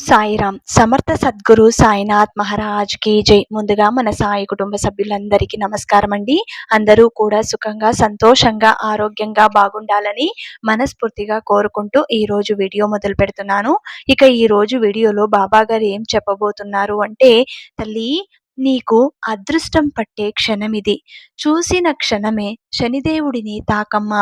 సాయిరామ్. సమర్థ సద్గురు సాయినాథ్ మహారాజ్కి జై. ముందుగా మన సాయి కుటుంబ సభ్యులందరికీ నమస్కారం అండి అందరూ కూడా సుఖంగా సంతోషంగా ఆరోగ్యంగా బాగుండాలని మనస్ఫూర్తిగా కోరుకుంటూ ఈ రోజు వీడియో మొదలు పెడుతున్నాను. ఇక ఈ రోజు వీడియోలో బాబా గారు ఏం చెప్పబోతున్నారు అంటే తల్లి నీకు అదృష్టం పట్టే క్షణమిది. చూసిన క్షణమే శనిదేవుడిని తాకమ్మ.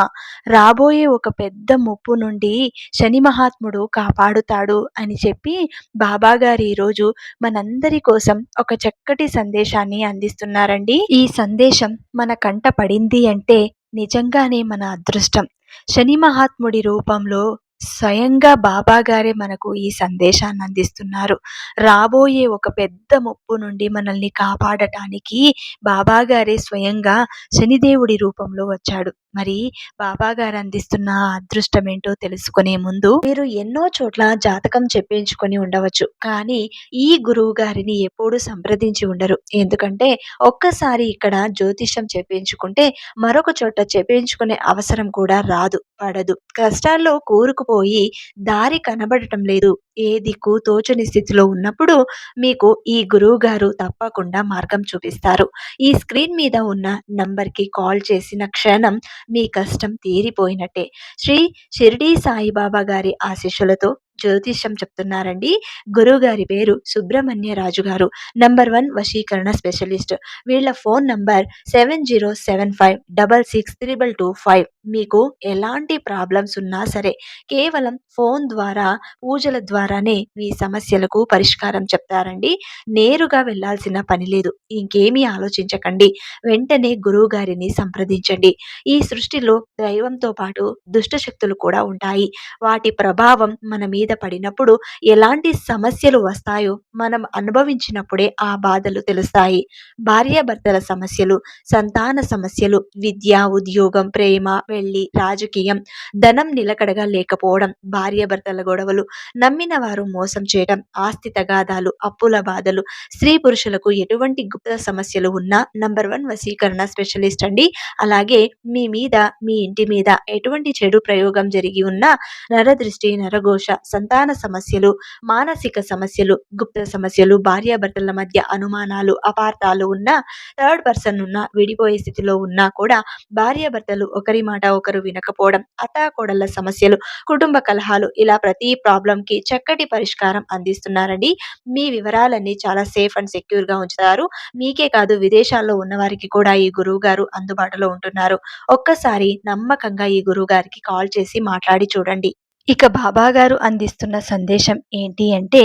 రాబోయే ఒక పెద్ద ముప్పు నుండి శని మహాత్ముడు కాపాడుతాడు అని చెప్పి బాబాగారు ఈరోజు మనందరి కోసం ఒక చక్కటి సందేశాన్ని అందిస్తున్నారండి. ఈ సందేశం మన కంట పడింది అంటే నిజంగానే మన అదృష్టం. శని మహాత్ముడి రూపంలో స్వయంగా బాబా గారే మనకు ఈ సందేశాన్ని అందిస్తున్నారు. రాబోయే ఒక పెద్ద ముప్పు నుండి మనల్ని కాపాడటానికి బాబా గారే స్వయంగా శనిదేవుడి రూపంలో వచ్చాడు. మరి బాబా గారు అందిస్తున్న అదృష్టం ఏంటో తెలుసుకునే ముందు మీరు ఎన్నో చోట్ల జాతకం చెప్పించుకొని ఉండవచ్చు. కానీ ఈ గురువు గారిని ఎప్పుడు సంప్రదించి ఉండరు. ఎందుకంటే ఒక్కసారి ఇక్కడ జ్యోతిషం చెప్పించుకుంటే మరొక చోట చెప్పించుకునే అవసరం కూడా రాదు పడదు. కష్టాల్లో కూరుకుపోయి దారి కనబడటం లేదు. ఏ దిక్కు తోచని స్థితిలో ఉన్నప్పుడు మీకు ఈ గురువు గారు తప్పకుండా మార్గం చూపిస్తారు. ఈ స్క్రీన్ మీద ఉన్న నంబర్కి కాల్ చేసిన క్షణం మీ కష్టం తీరిపోయినట్టే. శ్రీ షిరిడి సాయిబాబా గారి ఆశీస్సులతో జ్యోతిష్యం చెప్తున్నారండి. గురువు గారి పేరు సుబ్రహ్మణ్య రాజు గారు. నంబర్ వన్ వశీకరణ స్పెషలిస్ట్. వీళ్ళ phone number seven zero seven five double six triple two five. మీకు ఎలాంటి ప్రాబ్లమ్స్ ఉన్నా సరే కేవలం ఫోన్ ద్వారా పూజల ద్వారానే మీ సమస్యలకు పరిష్కారం చెప్తారండి. నేరుగా వెళ్ళాల్సిన పని లేదు. ఇంకేమీ ఆలోచించకండి. వెంటనే గురువు గారిని సంప్రదించండి. ఈ సృష్టిలో దైవంతో పాటు దుష్ట శక్తులు కూడా ఉంటాయి. వాటి ప్రభావం మన మీద పడినప్పుడు ఎలాంటి సమస్యలు వస్తాయో మనం అనుభవించినప్పుడే ఆ బాధలు తెలుస్తాయి. భార్యాభర్తల సమస్యలు సంతాన సమస్యలు విద్య ఉద్యోగం ప్రేమ పెళ్ళి రాజకీయం ధనం నిలకడగా లేకపోవడం భార్యాభర్తల గొడవలు నమ్మిన వారు మోసం చేయడం ఆస్తి తగాదాలు అప్పుల బాధలు స్త్రీ పురుషులకు ఎటువంటి గుప్త సమస్యలు ఉన్నా నంబర్ వన్ వశీకరణ స్పెషలిస్ట్ అండి. అలాగే మీ మీద మీ ఇంటి మీద ఎటువంటి చెడు ప్రయోగం జరిగి ఉన్నా నరదృష్టి నరఘోష సంతాన సమస్యలు మానసిక సమస్యలు గుప్త సమస్యలు భార్యాభర్తల మధ్య అనుమానాలు అపార్థాలు ఉన్నా థర్డ్ పర్సన్ ఉన్న విడిపోయే స్థితిలో ఉన్నా కూడా భార్యాభర్తలు ఒకరి మాట ఒకరు వినకపోవడం అత్తాకోడళ్ళ సమస్యలు కుటుంబ కలహాలు ఇలా ప్రతి ప్రాబ్లంకి చక్కటి పరిష్కారం అందిస్తున్నారండి. మీ వివరాలన్నీ చాలా సేఫ్ అండ్ సెక్యూర్గా ఉంచుతారు. మీకే కాదు విదేశాల్లో ఉన్న వారికి కూడా ఈ గురువు గారు అందుబాటులో ఉంటున్నారు. ఒక్కసారి నమ్మకంగా ఈ గురువు గారికి కాల్ చేసి మాట్లాడి చూడండి. ఇక బాబాగారు అందిస్తున్న సందేశం ఏంటి అంటే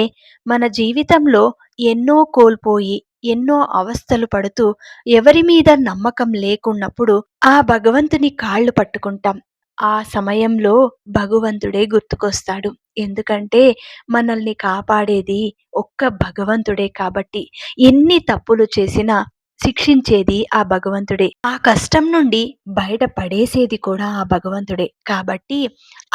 మన జీవితంలో ఎన్నో కోల్పోయి ఎన్నో అవస్థలు పడుతూ ఎవరి మీద నమ్మకం లేకున్నప్పుడు ఆ భగవంతుని కాళ్ళు పట్టుకుంటాం. ఆ సమయంలో భగవంతుడే గుర్తుకొస్తాడు. ఎందుకంటే మనల్ని కాపాడేది ఒక్క భగవంతుడే కాబట్టి ఎన్ని తప్పులు చేసినా శిక్షించేది ఆ భగవంతుడే. ఆ కష్టం నుండి బయటపడేసేది కూడా ఆ భగవంతుడే. కాబట్టి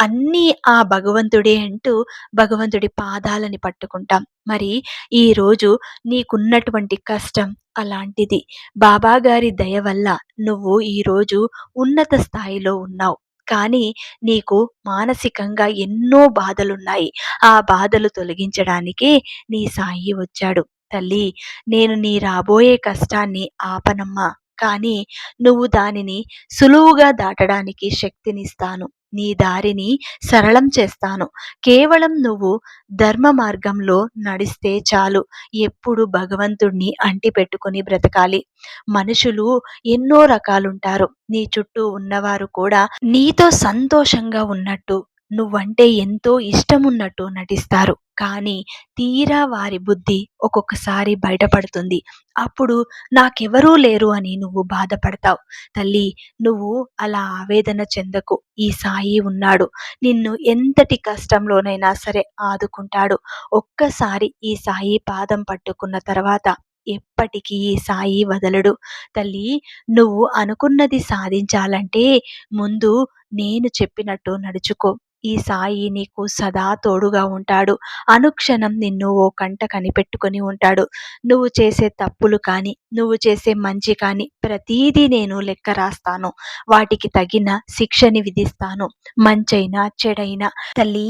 అన్నీ ఆ భగవంతుడే అంటూ భగవంతుడి పాదాలని పట్టుకుంటాం. మరి ఈరోజు నీకున్నటువంటి కష్టం అలాంటిది. బాబా గారి దయ వల్ల నువ్వు ఈరోజు ఉన్నత స్థాయిలో ఉన్నావు. కానీ నీకు మానసికంగా ఎన్నో బాధలున్నాయి. ఆ బాధలు తొలగించడానికే నీ సాయి వచ్చాడు. తల్లి నేను నీ రాబోయే కష్టాన్ని ఆపనమ్మా. కానీ నువ్వు దానిని సులువుగా దాటడానికి శక్తినిస్తాను. నీ దారిని సరళం చేస్తాను. కేవలం నువ్వు ధర్మ మార్గంలో నడిస్తే చాలు. ఎప్పుడు భగవంతుణ్ణి అంటి పెట్టుకుని బ్రతకాలి. మనుషులు ఎన్నో రకాలుంటారు. నీ చుట్టూ ఉన్నవారు కూడా నీతో సంతోషంగా ఉన్నట్టు నువ్వంటే ఎంతో ఇష్టమున్నట్టు నటిస్తారు. కానీ తీరా వారి బుద్ధి ఒక్కొక్కసారి బయటపడుతుంది. అప్పుడు నాకెవరూ లేరు అని నువ్వు బాధపడతావు. తల్లి నువ్వు అలా ఆవేదన చెందకు. ఈ సాయి ఉన్నాడు. నిన్ను ఎంతటి కష్టంలోనైనా సరే ఆదుకుంటాడు. ఒక్కసారి ఈ సాయి పాదం పట్టుకున్న తర్వాత ఎప్పటికీ ఈ సాయి వదలడు. తల్లి నువ్వు అనుకున్నది సాధించాలంటే ముందు నేను చెప్పినట్టు నడుచుకో. ఈ సాయి నీకు సదా తోడుగా ఉంటాడు. అనుక్షణం నిన్ను ఓ కంట కనిపెట్టుకొని ఉంటాడు. నువ్వు చేసే తప్పులు కానీ నువ్వు చేసే మంచి కానీ ప్రతీదీ నేను లెక్క రాస్తాను. వాటికి తగిన శిక్షని విధిస్తాను. మంచైనా చెడైనా. తల్లి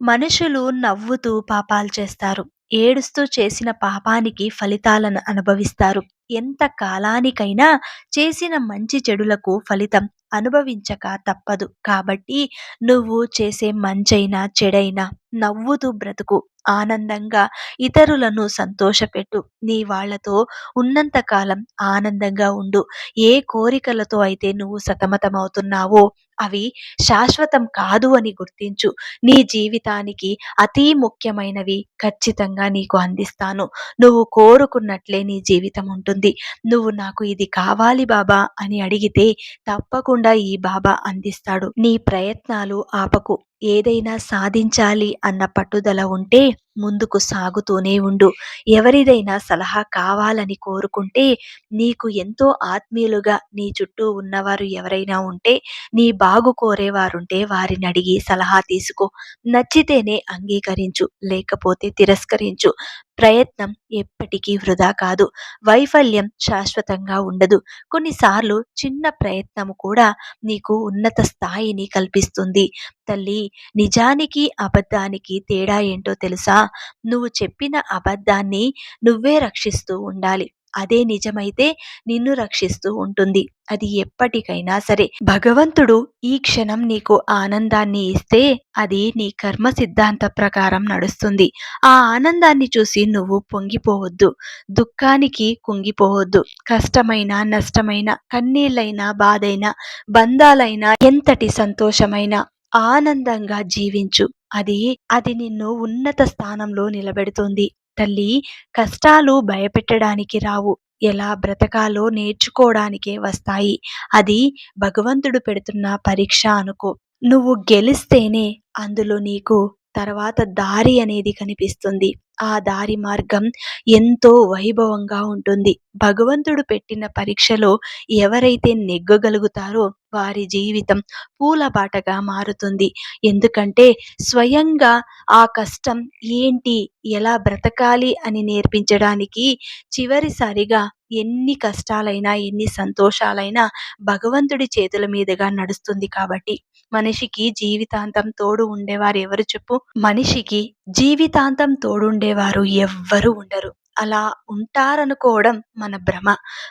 మనుషులు నవ్వుతూ పాపాలు చేస్తారు. ఏడుస్తూ చేసిన పాపానికి ఫలితాలను అనుభవిస్తారు. ఎంత కాలానికైనా చేసిన మంచి చెడులకు ఫలితం అనుభవించక తప్పదు. కాబట్టి నువ్వు చేసే మంచైనా, చెడైనా నవ్వుతూ బ్రతుకు. ఆనందంగా ఇతరులను సంతోషపెట్టు. నీ వాళ్ళతో ఉన్నంత కాలం ఆనందంగా ఉండు. ఏ కోరికలతో అయితే నువ్వు సతమతమవుతున్నావో అవి శాశ్వతం కాదు అని గుర్తించు. నీ జీవితానికి అతి ముఖ్యమైనవి ఖచ్చితంగా నీకు అందిస్తాను. నువ్వు కోరుకున్నట్లే నీ జీవితం ఉంటుంది. నువ్వు నాకు ఇది కావాలి బాబా అని అడిగితే తప్పకుండా ఈ బాబా అందిస్తాడు. నీ ప్రయత్నాలు ఆపకు. ఏదైనా సాధించాలి అన్న పట్టుదల ఉంటే ముందుకు సాగుతూనే ఉండు. ఎవరిదైనా సలహా కావాలని కోరుకుంటే నీకు ఎంతో ఆత్మీయులుగా నీ చుట్టూ ఉన్నవారు ఎవరైనా ఉంటే నీ బాగు కోరేవారుంటే వారిని అడిగి సలహా తీసుకో. నచ్చితేనే అంగీకరించు. లేకపోతే తిరస్కరించు. ప్రయత్నం ఎప్పటికీ వృధా కాదు. వైఫల్యం శాశ్వతంగా ఉండదు. కొన్నిసార్లు చిన్న ప్రయత్నము కూడా నీకు ఉన్నత స్థాయిని కల్పిస్తుంది. తల్లి నిజానికి అబద్ధానికి తేడా ఏంటో తెలుసా? నువ్వు చెప్పిన అబద్ధాన్ని నువ్వే రక్షిస్తూ ఉండాలి. అదే నిజమైతే నిన్ను రక్షిస్తూ ఉంటుంది. అది ఎప్పటికైనా సరే. భగవంతుడు ఈ క్షణం నీకు ఆనందాన్ని ఇస్తే అది నీ కర్మ సిద్ధాంత ప్రకారం నడుస్తుంది. ఆ ఆనందాన్ని చూసి నువ్వు పొంగిపోవద్దు. దుఃఖానికి కుంగిపోవద్దు. కష్టమైన నష్టమైన కన్నీళ్ళైనా, బాధైనా, బంధాలైనా, ఎంతటి సంతోషమైనా ఆనందంగా జీవించు. అది అది నిన్ను ఉన్నత స్థానంలో నిలబెడుతుంది. తల్లి కష్టాలు భయపెట్టడానికి రావు. ఎలా బ్రతకాలో నేర్చుకోవడానికే వస్తాయి. అది భగవంతుడు పెడుతున్న పరీక్ష అనుకో. నువ్వు గెలిస్తేనే అందులో నీకు తర్వాత దారి అనేది కనిపిస్తుంది. ఆ దారి మార్గం ఎంతో వైభవంగా ఉంటుంది. భగవంతుడు పెట్టిన పరీక్షలో ఎవరైతే నెగ్గగలుగుతారో వారి జీవితం పూలబాటగా మారుతుంది. ఎందుకంటే స్వయంగా ఆ కష్టం ఏంటి, ఎలా బ్రతకాలి అని నేర్పించడానికి చివరిసారిగా ఎన్ని కష్టాలైనా, ఎన్ని సంతోషాలైనా భగవంతుడి చేతుల మీదుగా నడుస్తుంది కాబట్టి మనిషికి జీవితాంతం తోడు ఉండేవారు ఎవరు చెప్పు? మనిషికి జీవితాంతం తోడుండేవారు ఎవ్వరూ ఉండరు. అలా ఉంటారనుకోవడం మన భ్రమ.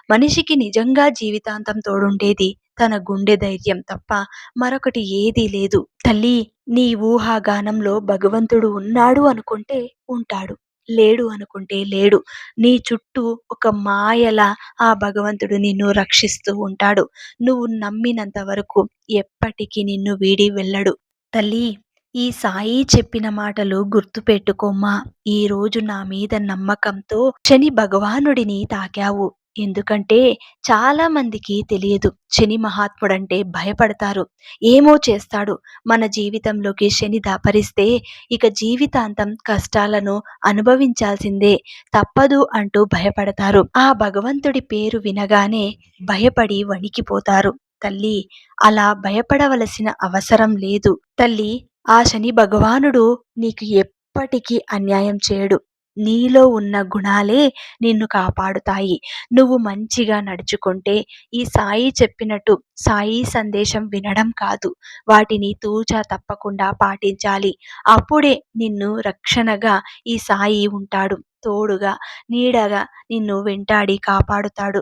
మనిషికి నిజంగా జీవితాంతం తోడుండేది తన గుండె ధైర్యం తప్ప మరొకటి ఏదీ లేదు. తల్లీ నీ ఊహాగానంలో భగవంతుడు ఉన్నాడు అనుకుంటే ఉంటాడు. లేడు అనుకుంటే లేడు. నీ చుట్టూ ఒక మాయలా ఆ భగవంతుడు నిన్ను రక్షిస్తూ ఉంటాడు. నువ్వు నమ్మినంత వరకు ఎప్పటికీ నిన్ను వీడి వెళ్ళడు. తల్లీ ఈ సాయి చెప్పిన మాటలు గుర్తుపెట్టుకోమ్మా. ఈరోజు నా మీద నమ్మకంతో శని భగవానుడిని తాకావు. ఎందుకంటే చాలా మందికి తెలియదు. శని మహాత్ముడంటే భయపడతారు. ఏమో చేస్తాడు. మన జీవితంలోకి శని దాపరిస్తే ఇక జీవితాంతం కష్టాలను అనుభవించాల్సిందే తప్పదు అంటూ భయపడతారు. ఆ భగవంతుడి పేరు వినగానే భయపడి వణికిపోతారు. తల్లి అలా భయపడవలసిన అవసరం లేదు. తల్లి ఆ శని భగవానుడు నీకు ఎప్పటికీ అన్యాయం చేయడు. నీలో ఉన్న గుణాలే నిన్ను కాపాడుతాయి. నువ్వు మంచిగా నడుచుకుంటే ఈ సాయి చెప్పినట్టు సాయి సందేశం వినడం కాదు. వాటిని తూచా తప్పకుండా పాటించాలి. అప్పుడే నిన్ను రక్షణగా ఈ సాయి ఉంటాడు. తోడుగా, నీడగా నిన్ను వెంటాడి కాపాడుతాడు.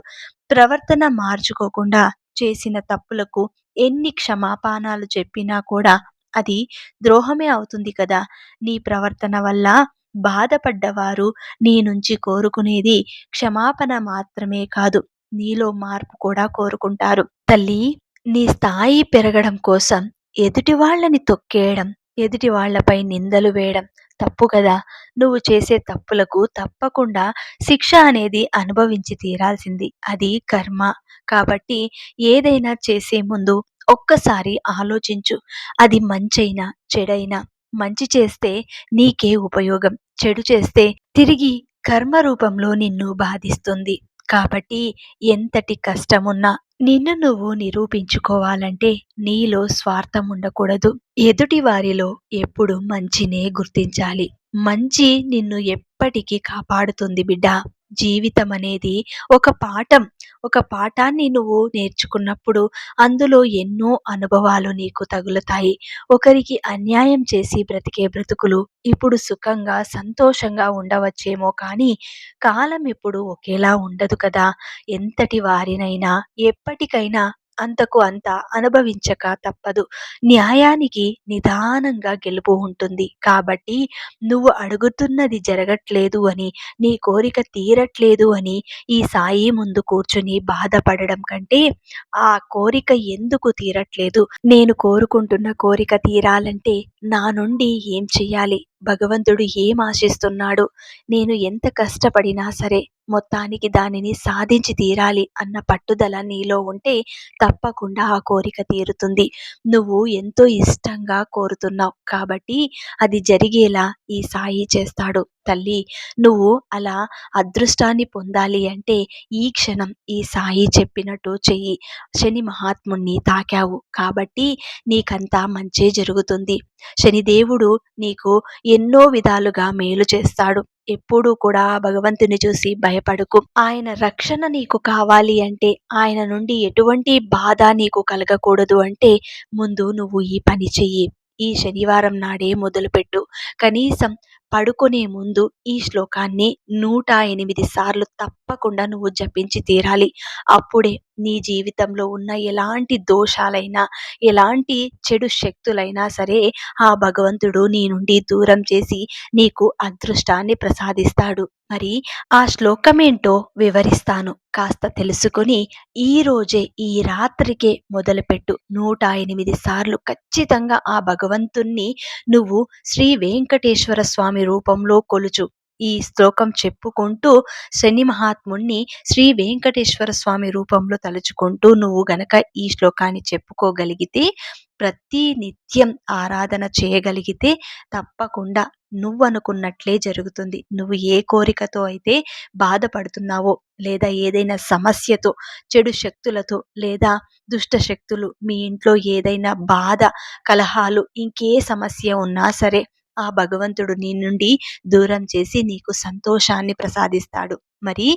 ప్రవర్తన మార్చుకోకుండా చేసిన తప్పులకు ఎన్ని క్షమాపానాలు చెప్పినా కూడా అది ద్రోహమే అవుతుంది కదా! నీ ప్రవర్తన వల్ల బాధపడ్డవారు నీ నుంచి కోరుకునేది క్షమాపణ మాత్రమే కాదు. నీలో మార్పు కూడా కోరుకుంటారు. తల్లి నీ స్థాయి పెరగడం కోసం ఎదుటి వాళ్ళని తొక్కేయడం, ఎదుటి వాళ్ళపై నిందలు వేయడం తప్పు కదా! నువ్వు చేసే తప్పులకు తప్పకుండా శిక్ష అనేది అనుభవించి తీరాల్సింది. అది కర్మ. కాబట్టి ఏదైనా చేసే ముందు ఒక్కసారి ఆలోచించు. అది మంచైనా, చెడైనా మంచి చేస్తే నీకే ఉపయోగం. చెడు చేస్తే తిరిగి కర్మ రూపంలో నిన్ను బాధిస్తుంది. కాబట్టి ఎంతటి కష్టమున్నా నిన్ను నువ్వు నిరూపించుకోవాలంటే నీలో స్వార్థం ఉండకూడదు. ఎదుటి వారిలో ఎప్పుడు మంచినే గుర్తించాలి. మంచి నిన్ను ఎప్పటికీ కాపాడుతుంది బిడ్డా. జీవితం అనేది ఒక పాఠం. ఒక పాఠాన్ని నువ్వు నేర్చుకున్నప్పుడు అందులో ఎన్నో అనుభవాలు నీకు తగులుతాయి. ఒకరికి అన్యాయం చేసి బ్రతికే బ్రతుకులు ఇప్పుడు సుఖంగా సంతోషంగా ఉండవచ్చేమో కానీ కాలం ఇప్పుడు ఒకేలా ఉండదు కదా. ఎంతటి వారినైనా ఎప్పటికైనా అంతకు అంత అనుభవించక తప్పదు. న్యాయానికి నిదానంగా గెలుపు ఉంటుంది. కాబట్టి నువ్వు అడుగుతున్నది జరగట్లేదు అని నీ కోరిక తీరట్లేదు అని ఈ సాయి ముందు కూర్చుని బాధపడడం కంటే ఆ కోరిక ఎందుకు తీరట్లేదు? నేను కోరుకుంటున్న కోరిక తీరాలంటే నా నుండి ఏం చెయ్యాలి? భగవంతుడు ఏం ఆశిస్తున్నాడు? నేను ఎంత కష్టపడినా సరే మొత్తానికి దానిని సాధించి తీరాలి అన్న పట్టుదల నీలో ఉంటే తప్పకుండా ఆ కోరిక తీరుతుంది. నువ్వు ఎంతో ఇష్టంగా కోరుతున్నావు కాబట్టి అది జరిగేలా ఈ సాయి చేస్తాడు. తల్లి నువ్వు అలా అదృష్టాన్ని పొందాలి అంటే ఈ క్షణం ఈ సాయి చెప్పినట్టు చెయ్యి. శని మహాత్ముణ్ణి తాకావు కాబట్టి నీకంతా మంచే జరుగుతుంది. శనిదేవుడు నీకు ఎన్నో విధాలుగా మేలు చేస్తాడు. ఎప్పుడూ కూడా భగవంతుని చూసి భయపడకు. ఆయన రక్షణ నీకు కావాలి అంటే ఆయన నుండి ఎటువంటి బాధ నీకు కలగకూడదు అంటే ముందు నువ్వు ఈ పని చెయ్యి. ఈ శనివారం నాడే మొదలుపెట్టు. కనీసం పడుకునే ముందు ఈ శ్లోకాన్ని నూట ఎనిమిది సార్లు తప్పకుండా నువ్వు జపించి తీరాలి. అప్పుడే నీ జీవితంలో ఉన్న ఎలాంటి దోషాలైనా ఎలాంటి చెడు శక్తులైనా సరే ఆ భగవంతుడు నీ నుండి దూరం చేసి నీకు అదృష్టాన్ని ప్రసాదిస్తాడు. మరి ఆ శ్లోకమేంటో వివరిస్తాను. కాస్త తెలుసుకొని ఈ రోజే ఈ రాత్రికే మొదలుపెట్టు. నూట ఎనిమిది సార్లు ఖచ్చితంగా ఆ భగవంతుణ్ణి నువ్వు శ్రీ వెంకటేశ్వర స్వామి రూపంలో కొలుచు. ఈ శ్లోకం చెప్పుకుంటూ శని మహాత్ముణ్ణి శ్రీ వెంకటేశ్వర స్వామి రూపంలో తలుచుకుంటూ నువ్వు గనక ఈ శ్లోకాన్ని చెప్పుకోగలిగితే ప్రతి నిత్యం ఆరాధన చేయగలిగితే తప్పకుండా నువ్వు అనుకున్నట్లే జరుగుతుంది. నువ్వు ఏ కోరికతో అయితే బాధపడుతున్నావో లేదా ఏదైనా సమస్యతో చెడు శక్తులతో లేదా దుష్ట శక్తులు మీ ఇంట్లో ఏదైనా బాధ కలహాలు ఇంకే సమస్య ఉన్నా సరే ఆ భగవంతుడు నీ నుండి దూరం చేసి నీకు సంతోషాన్ని ప్రసాదిస్తాడు. మరి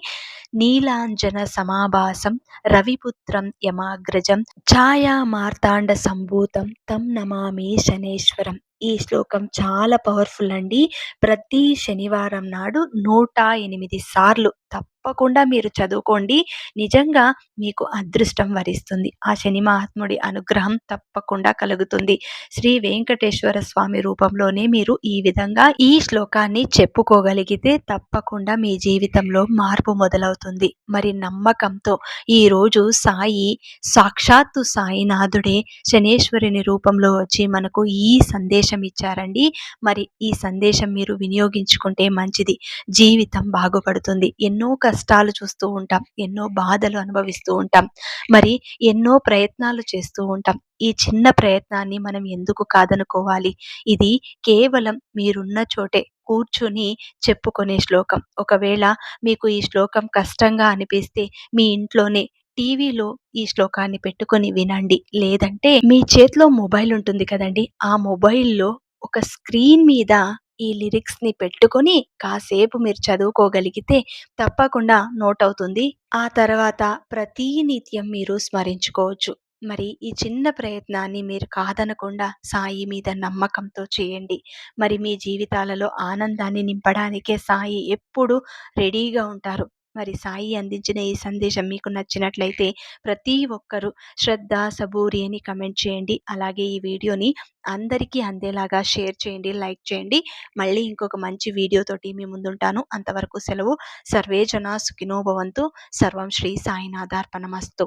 నీలాంజన సమాభాసం రవిపుత్రం యమాగ్రజం ఛాయా మార్తాండ సంభూతం తం నమామి శనేశ్వరం. ఈ శ్లోకం చాలా పవర్ఫుల్ అండి. ప్రతి శనివారం నాడు నూట ఎనిమిది సార్లు తప్పకుండా మీరు చదువుకోండి. నిజంగా మీకు అదృష్టం వరిస్తుంది. ఆ శని మహాత్ముడి అనుగ్రహం తప్పకుండా కలుగుతుంది. శ్రీ వెంకటేశ్వర స్వామి రూపంలోనే మీరు ఈ విధంగా ఈ శ్లోకాన్ని చెప్పుకోగలిగితే తప్పకుండా మీ జీవితంలో మార్పు మొదలవుతుంది. మరి నమ్మకంతో ఈరోజు సాయి సాక్షాత్తు సాయినాథుడే శనేశ్వరుని రూపంలో వచ్చి మనకు ఈ సందేశం ఇచ్చారండి. మరి ఈ సందేశం మీరు వినియోగించుకుంటే మంచిది. జీవితం బాగుపడుతుంది. ఎన్నో ఎన్నో కష్టాలు చూస్తూ ఉంటాం ఎన్నో బాధలు అనుభవిస్తూ ఉంటాం. మరి ఎన్నో ప్రయత్నాలు చేస్తూ ఉంటాం. ఈ చిన్న ప్రయత్నాన్ని మనం ఎందుకు కాదనుకోవాలి? ఇది కేవలం మీరున్న చోటే కూర్చుని చెప్పుకునే శ్లోకం. ఒకవేళ మీకు ఈ శ్లోకం కష్టంగా అనిపిస్తే మీ ఇంట్లోనే టీవీలో ఈ శ్లోకాన్ని పెట్టుకొని వినండి. లేదంటే మీ చేతిలో మొబైల్ ఉంటుంది కదండి. ఆ మొబైల్లో ఒక స్క్రీన్ మీద ఈ లిరిక్స్ని పెట్టుకొని కాసేపు మీరు చదువుకోగలిగితే తప్పకుండా నోట్ అవుతుంది ఆ తర్వాత ప్రతి నిత్యం మీరు స్మరించుకోవచ్చు. మరి ఈ చిన్న ప్రయత్నాన్ని మీరు కాదనకుండా సాయి మీద నమ్మకంతో చేయండి. మరి మీ జీవితాలలో ఆనందాన్ని నింపడానికే సాయి ఎప్పుడూ రెడీగా ఉంటారు. మరి సాయి అందించిన ఈ సందేశం మీకు నచ్చినట్లయితే ప్రతి ఒక్కరూ శ్రద్ధ సబూరి అని కమెంట్ చేయండి. అలాగే ఈ వీడియోని అందరికీ అందేలాగా షేర్ చేయండి లైక్ చేయండి. మళ్ళీ ఇంకొక మంచి వీడియోతోటి మీ ముందుంటాను. అంతవరకు సెలవు. సర్వేజన సుఖినోభవంతు సర్వం శ్రీ సాయినాథార్పణమస్తు.